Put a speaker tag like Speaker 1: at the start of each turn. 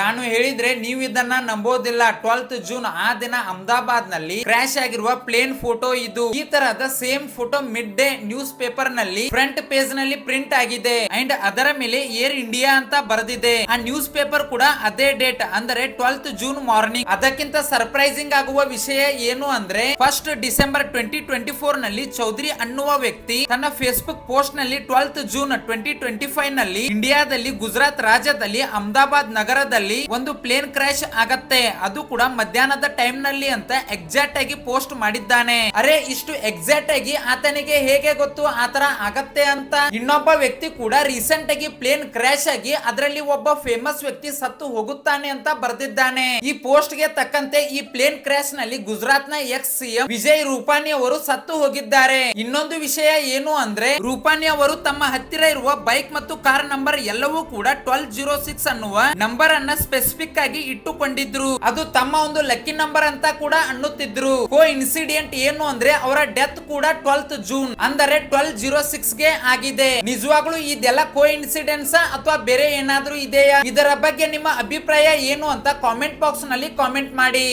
Speaker 1: ನಾನು ಹೇಳಿದ್ರೆ ನೀವು ಇದನ್ನ ನಂಬೋದಿಲ್ಲ. ಟ್ವೆಲ್ತ್ ಜೂನ್ ಆ ದಿನ ಅಹಮದಾಬಾದ್ನಲ್ಲಿ ಕ್ರಾಶ್ ಆಗಿರುವ ಪ್ಲೇನ್ ಫೋಟೋ ಇದು. ಈ ತರಹದ same photo mid day news ಪೇಪರ್ನಲ್ಲಿ ಫ್ರಂಟ್ ಪೇಜ್ನಲ್ಲಿ ಪ್ರಿಂಟ್ ಆಗಿದೆ. ಅಂಡ್ ಅದರ ಮೇಲೆ ಏರ್ ಇಂಡಿಯಾ ಅಂತ ಬರೆದಿದೆ. ಆ ನ್ಯೂಸ್ ಪೇಪರ್ ಕೂಡ ಅದೇ ಡೇಟ್ ಅಂದ್ರೆ ಟ್ವೆಲ್ತ್ ಜೂನ್ ಮಾರ್ನಿಂಗ್ ಅದಕ್ಕಿಂತ ಸರ್ಪ್ರೈಸಿಂಗ್ ಆಗುವ ವಿಷಯ ಏನು ಅಂದ್ರೆ ಫಸ್ಟ್ ಡಿಸೆಂಬರ್ ಟ್ವೆಂಟಿ ಟ್ವೆಂಟಿ ಫೋರ್ನಲ್ಲಿ ಚೌಧರಿ ಅನ್ನುವ ವ್ಯಕ್ತಿ ತನ್ನ ಫೇಸ್ಬುಕ್ ಪೋಸ್ಟ್ನಲ್ಲಿ ಟ್ವೆಲ್ತ್ ಜೂನ್ ಟ್ವೆಂಟಿ ಟ್ವೆಂಟಿ ಫೈವ್ನಲ್ಲಿ ಇಂಡಿಯಾದಲ್ಲಿ ಗುಜರಾತ್ ರಾಜ್ಯದಲ್ಲಿ, ಅಹಮದಾಬಾದ್ ನಗರದಲ್ಲಿ ಒಂದು ಪ್ಲೇನ್ ಕ್ರಾಶ್ ಆಗತ್ತೆ. ಅದು ಕೂಡ ಮಧ್ಯಾಹ್ನದ ಟೈಮ್ನಲ್ಲಿ ಅಂತ ಎಕ್ಸಾಕ್ಟ್ ಆಗಿ ಪೋಸ್ಟ್ ಮಾಡಿದ್ದಾನೆ. ಅರೆ, ಇಷ್ಟು ಎಕ್ಸಾಕ್ಟ್ ಆಗಿ ಆತನಿಗೆ ಹೇಗೆ ಗೊತ್ತು ಆತರ ಆಗತ್ತೆ ಅಂತ? ಇನ್ನೊಬ್ಬ ವ್ಯಕ್ತಿ ಕೂಡ ರೀಸೆಂಟ್ ಆಗಿ ಪ್ಲೇನ್ ಕ್ರಾಶ್ ಆಗಿ ಅದರಲ್ಲಿ ಒಬ್ಬ ಫೇಮಸ್ ವ್ಯಕ್ತಿ ಸತ್ತು ಹೋಗುತ್ತಾನೆ ಅಂತ ಬರೆದಿದ್ದಾನೆ. ಈ ಪೋಸ್ಟ್ಗೆ ತಕ್ಕಂತೆ ಈ ಪ್ಲೇನ್ ಕ್ರಾಶ್ನಲ್ಲಿ ಗುಜರಾತ್ನ ಎಕ್ಸ್ ಸಿಎಂ ವಿಜಯ್ ರೂಪಾನಿ ಅವರು ಸತ್ತು ಹೋಗಿದ್ದಾರೆ. ಇನ್ನೊಂದು ವಿಷಯ ಏನು ಅಂದ್ರೆ, ರೂಪಾನಿ ಅವರು ತಮ್ಮ ಹತ್ತಿರ ಇರುವ ಬೈಕ್ ಮತ್ತು ಕಾರ್ ನಂಬರ್ ಎಲ್ಲವೂ ಕೂಡ ಟ್ವೆಲ್ ಜೀರೋ ಸಿಕ್ಸ್ ಅನ್ನುವ ನಂಬರ್ ಅನ್ನ ಸ್ಪೆಸಿಫಿಕ್ ಆಗಿ ಇಟ್ಟುಕೊಂಡಿದ್ರು. ಅದು ತಮ್ಮ ಒಂದು ಲಕ್ಕಿ ನಂಬರ್ ಅಂತ ಕೂಡ ಅನ್ನುತ್ತಿದ್ರು. ಕೋ ಇನ್ಸಿಡೆಂಟ್ ಏನು ಅಂದ್ರೆ ಅವರ ಡೆತ್ ಕೂಡ ಟ್ವೆಲ್ತ್ ಜೂನ್ ಅಂದರೆ ಟ್ವೆಲ್ ಜೀರೋ ಸಿಕ್ಸ್ಗೆ ಆಗಿದೆ. ನಿಜವಾಗ್ಲೂ ಇದೆಲ್ಲ ಕೋ ಇನ್ಸಿಡೆನ್ಸ್ ಅಥವಾ ಬೇರೆ ಏನಾದ್ರೂ ಇದೆಯಾ? ಇದರ ಬಗ್ಗೆ ನಿಮ್ಮ ಅಭಿಪ್ರಾಯ ಏನು ಅಂತ ಕಾಮೆಂಟ್ ಬಾಕ್ಸ್ನಲ್ಲಿ ಕಾಮೆಂಟ್ ಮಾಡಿ.